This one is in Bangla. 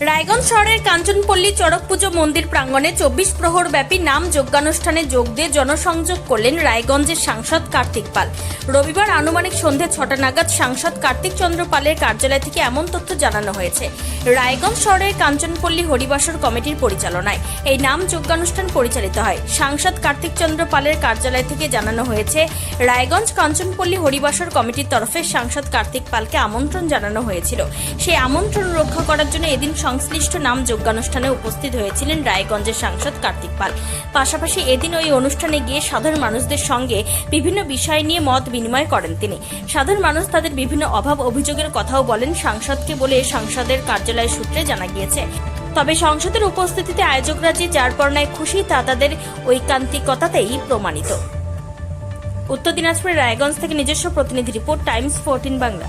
রায়গঞ্জ শহরের কাঞ্চনপল্লী চড়ক পুজো মন্দির প্রাঙ্গণে চব্বিশ প্রহর ব্যাপী নাম যজ্ঞানুষ্ঠানে যোগ দিয়ে জনসংযোগ করলেন রায়গঞ্জের সাংসদ কার্তিক পাল। রবিবার আনুমানিক সন্ধে ছটা নাগাদ সাংসদ কার্তিক চন্দ্র পালের কার্যালয় থেকে এমন তথ্য জানানো হয়েছে। রায়গঞ্জ শহরের কাঞ্চনপল্লী হরিবাসর কমিটির পরিচালনায় এই নাম যজ্ঞানুষ্ঠান পরিচালিত হয়। সাংসদ কার্তিক চন্দ্র পালের কার্যালয় থেকে জানানো হয়েছে, রায়গঞ্জ কাঞ্চনপল্লী হরিবাসর কমিটির তরফে সাংসদ কার্তিক পালকে আমন্ত্রণ জানানো হয়েছিল। সেই আমন্ত্রণ রক্ষা করার জন্য এদিন সংশ্লিষ্ট নাম যজ্ঞানুষ্ঠানে উপস্থিত হয়েছিলেন রায়গঞ্জের সাংসদ কার্তিক পাল। পাশাপাশি এদিন ওই অনুষ্ঠানে গিয়ে সাধারণ মানুষদের সঙ্গে বিভিন্ন বিষয় নিয়ে মত বিনিময় করেন তিনি। সাধারণ মানুষ তাদের বিভিন্ন অভাব অভিযোগের কথাও বলেন সাংসদকে বলে সাংসদের কার্যালয় সূত্রে জানা গিয়েছে। তবে সংসদের উপস্থিতিতে আয়োজকরা যে যার পর্নায় খুশি তা তাদের ঐকান্তিকতাতেই প্রমাণিত। উত্তর দিনাজপুরের রায়গঞ্জ থেকে নিজস্ব প্রতিনিধি রিপোর্ট, টাইমস ফোরটিন বাংলা।